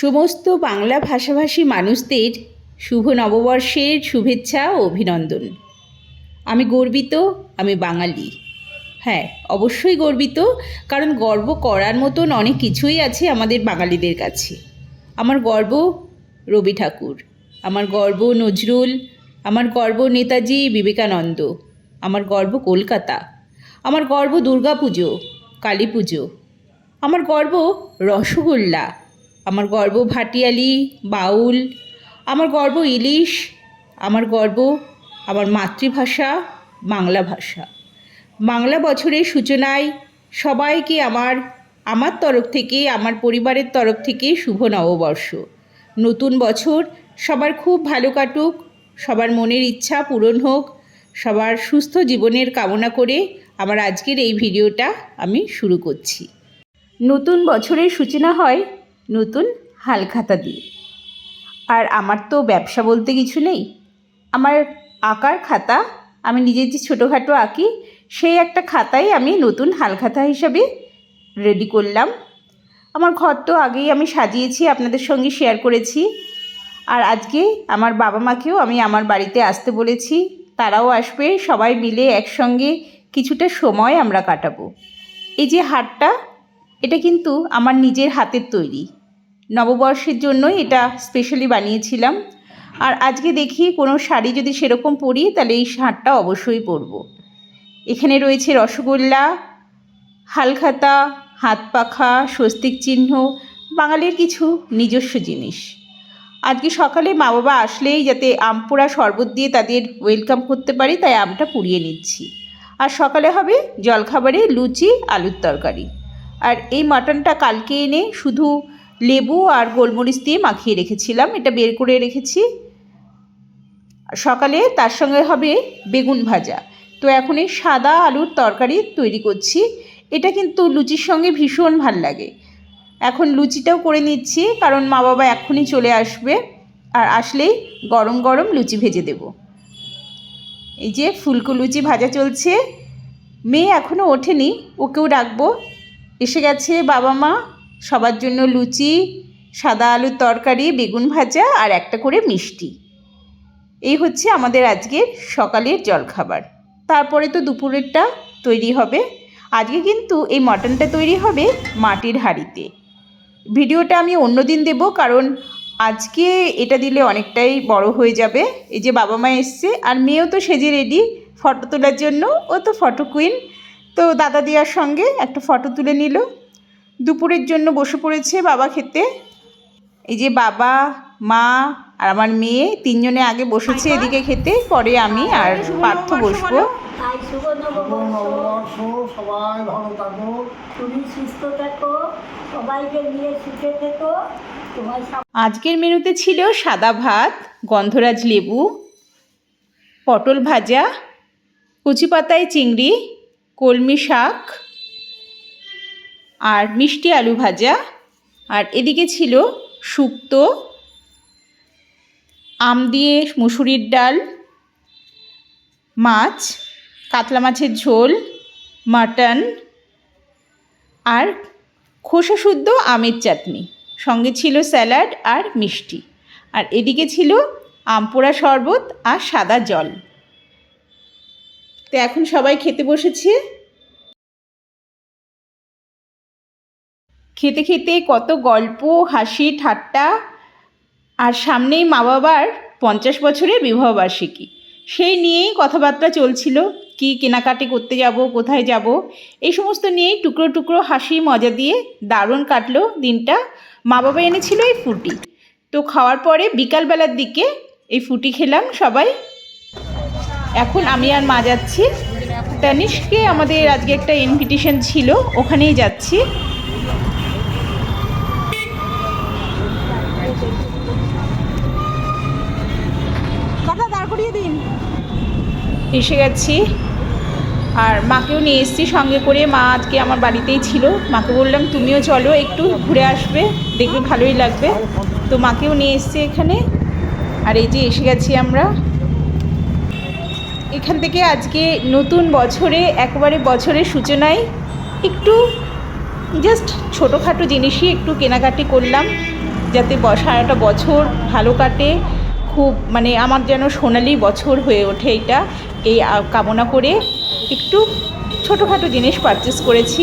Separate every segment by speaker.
Speaker 1: সমস্ত বাংলা ভাষাভাষী মানুষদের শুভ নববর্ষের শুভেচ্ছা ও অভিনন্দন। আমি গর্বিত, আমি বাঙালি। হ্যাঁ অবশ্যই গর্বিত, কারণ গর্ব করার মতন অনেক কিছুই আছে আমাদের বাঙালিদের কাছে। আমার গর্ব রবি ঠাকুর, আমার গর্ব নজরুল, আমার গর্ব নেতাজি বিবেকানন্দ, আমার গর্ব কলকাতা, আমার গর্ব দুর্গাপুজো কালী পুজো আমার গর্ব রসগোল্লা আমার গর্ব ভাটিয়ালি, বাউল, আমার গর্ব ইলিশ, আমার গর্ব আমার মাতৃভাষা, বাংলা ভাষা। বাংলা বছরের সূচনায় সবাইকে আমার আমার তরফ থেকে, আমার পরিবারের তরফ থেকে শুভ নববর্ষ। নতুন বছর সবার খুব ভালো কাটুক, সবার মনের ইচ্ছা পূরণ হোক, সবার সুস্থ জীবনের কামনা করে আমার আজকের এই ভিডিওটা আমি শুরু করছি। নতুন বছরের সূচনা হয় নতুন হালখাতা দিয়ে। আর আমার তো ব্যবসা বলতে কিছু নেই। আমার আঁকার খাতা আমি নিজে যে ছোটোখাটো আঁকি, সেই একটা খাতাই আমি নতুন হালখাতা হিসাবে রেডি করলাম। আমার ঘর তো আগেই আমি সাজিয়েছি, আপনাদের সঙ্গে শেয়ার করেছি। আর আজকে আমার বাবা মাকেও আমি আমার বাড়িতে আসতে বলেছি। তারাও আসবে, সবাই মিলে একসঙ্গে কিছুটা সময় আমরা কাটাবো। এই যে হারটা এটা কিন্তু আমার নিজের হাতের তৈরি। নববর্ষের জন্যই এটা স্পেশালি বানিয়েছিলাম। আর আজকে দেখি কোনো শাড়ি যদি সেরকম পরি, তাহলে এই শাঁটটা অবশ্যই পরবো। এখানে রয়েছে রসগোল্লা, হালখাতা হাত পাখা স্বস্তিক চিহ্ন, বাঙালির কিছু নিজস্ব জিনিস। আজকে সকালে মা বাবা আসলেই যাতে আম পোড়া শরবত দিয়ে তাদের ওয়েলকাম করতে পারি, তাই আমটা পুড়িয়ে নিচ্ছি। আর সকালে হবে জলখাবারে লুচি, আলুর তরকারি। আর এই মাটনটা কালকে এনে শুধু লেবু আর গোলমরিচ দিয়ে মাখিয়ে রেখেছিলাম। এটা বের করে রেখেছি। সকালে তার সঙ্গে হবে বেগুন ভাজা। তো এখন এই সাদা আলুর তরকারি তৈরি করছি। এটা কিন্তু লুচির সঙ্গে ভীষণ ভালো লাগে। এখন লুচিটাও করে নিচ্ছি, কারণ মা বাবা এখনই চলে আসবে। আর আসলেই গরম গরম লুচি ভেজে দেব। এই যে ফুলকো লুচি ভাজা চলছে। মেয়ে এখনও ওঠেনি, ওকেও ডাকবো। এসে গেছে বাবা মা। সবার জন্য লুচি, সাদা আলুর তরকারি, বেগুন ভাজা আর একটা করে মিষ্টি। এই হচ্ছে আমাদের আজকের সকালের জলখাবার। তারপরে তো দুপুরেরটা তৈরি হবে। আজকে কিন্তু এই মটনটা তৈরি হবে মাটির হাঁড়িতে। ভিডিওটা আমি অন্য দিন দেবো কারণ আজকে এটা দিলে অনেকটাই বড় হয়ে যাবে। এই যে বাবা মা এসছে আর মেয়েও তো সেজে রেডি ফটো তোলার জন্য। ও তো ফটো কুইন। তো দাদা দিয়ার সঙ্গে একটা ফটো তুলে নিল। দুপুরের জন্য বসে পড়েছে বাবা খেতে। এই যে বাবা মা আর আমার মেয়ে তিনজনে আগে বসেছে এদিকে খেতে পরে আমি আর পার্থ বসবো।
Speaker 2: তাই শুভ
Speaker 3: শুভ
Speaker 2: নববর্ষ।
Speaker 3: নববর্ষ সবাই ভালো থাকো।
Speaker 2: তুমি সুস্থ থেকো। সবাইকে নিয়ে সুখে থেকো।
Speaker 1: আজকের মেনুতে ছিল সাদা ভাত গন্ধরাজ লেবু পটল ভাজা কচি পাতায় চিংড়ি কলমি শাক আর মিষ্টি আলু ভাজা। আর এদিকে ছিল শুক্তো, আম দিয়ে মুসুরির ডাল, মাছ, কাতলা মাছের ঝোল, মাটন আর খোসা শুদ্ধ আমের চাটনি। সঙ্গে ছিল স্যালাড আর মিষ্টি। আর এদিকে ছিল আমপোড়া শরবত আর সাদা জল। তো এখন সবাই খেতে বসেছে। খেতে খেতে কত গল্প, হাসি, ঠাট্টা। আর সামনেই মা বাবার পঞ্চাশ বছরের বিবাহবার্ষিকী সেই নিয়েই কথাবার্তা চলছিল। কি কেনাকাটি করতে যাব, কোথায় যাব, এই সমস্ত নিয়েই টুকরো টুকরো হাসি, মজা দিয়ে দারুণ কাটলো দিনটা। মা বাবা এনেছিল এই ফুটি। তো খাওয়ার পরে বিকালবেলার দিকে এই ফুটি খেলাম সবাই। এখন আমি আর মা যাচ্ছি। তানিশকে আমাদের আজকে একটা ইনভিটেশন ছিল, ওখানেই যাচ্ছি। এসে গেছি। আর মাকেও নিয়ে এসেছি সঙ্গে করে। মা আজকে আমার বাড়িতেই ছিল। মাকে বললাম, তুমিও চলো, একটু ঘুরে আসবে, দেখবে ভালোই লাগবে। তো মাকেও নিয়ে এসেছি এখানে। আর এই যে এসে গেছি আমরা। এখান থেকে আজকে নতুন বছরে, একবারে বছরের সূচনায় একটু জাস্ট ছোটোখাটো জিনিসই একটু কেনাকাটি করলাম, যাতে সারাটা বছর ভালো কাটে। খুব মানে আমার যেন সোনালি বছর হয়ে ওঠে এটা এই কামনা করে একটু ছোটোখাটো জিনিস পারচেস করেছি।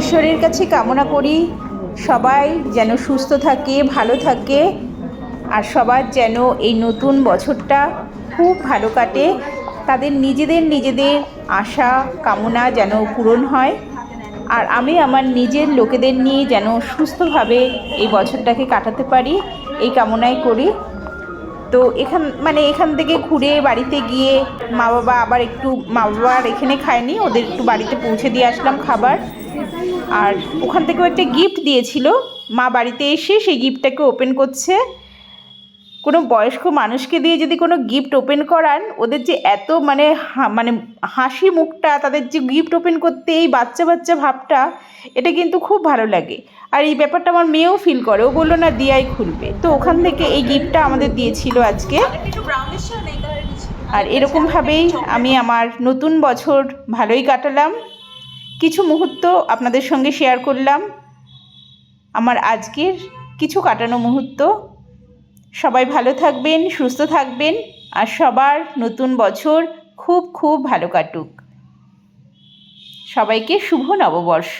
Speaker 1: ঈশ্বরের কাছে কামনা করি সবাই যেন সুস্থ থাকে, ভালো থাকে, আর সবার যেন এই নতুন বছরটা খুব ভালো কাটে। তাদের নিজেদের নিজেদের আশা, কামনা যেন পূরণ হয়। আর আমি আমার নিজের লোকেদের নিয়ে যেন সুস্থভাবে এই বছরটাকে কাটাতে পারি, এই কামনাই করি। তো এখান মানে এখান থেকে ঘুরে বাড়িতে গিয়ে মা বাবা আবার একটু মা বাবা আর এখানে খায়নি, ওদের একটু বাড়িতে পৌঁছে দিয়ে আসলাম খাবার। আর ওখান থেকেও একটা গিফট দিয়েছিল, মা বাড়িতে এসে সেই গিফটটাকে ওপেন করছে। কোনো বয়স্ক মানুষকে দিয়ে যদি কোনো গিফট ওপেন করান, ওদের যে এত মানে মানে হাসি মুখটা, তাদের যে গিফট ওপেন করতে এই বাচ্চা বাচ্চা ভাবটা, এটা কিন্তু খুব ভালো লাগে। আর এই ব্যাপারটা আমার মেয়েও ফিল করে। ও বলল, না, দিয়াই খুলবে। তো ওখান থেকে এই গিফটটা আমাদের দিয়েছিল আজকে। আর এরকমভাবেই আমি আমার নতুন বছর ভালোই কাটালাম। কিছু মুহূর্ত আপনাদের সঙ্গে শেয়ার করলাম। আমার আজকের কিছু কাটানো মুহূর্ত। সবাই ভালো থাকবেন, সুস্থ থাকবেন আর সবার নতুন বছর খুব খুব ভালো কাটুক। সবাইকে শুভ নববর্ষ।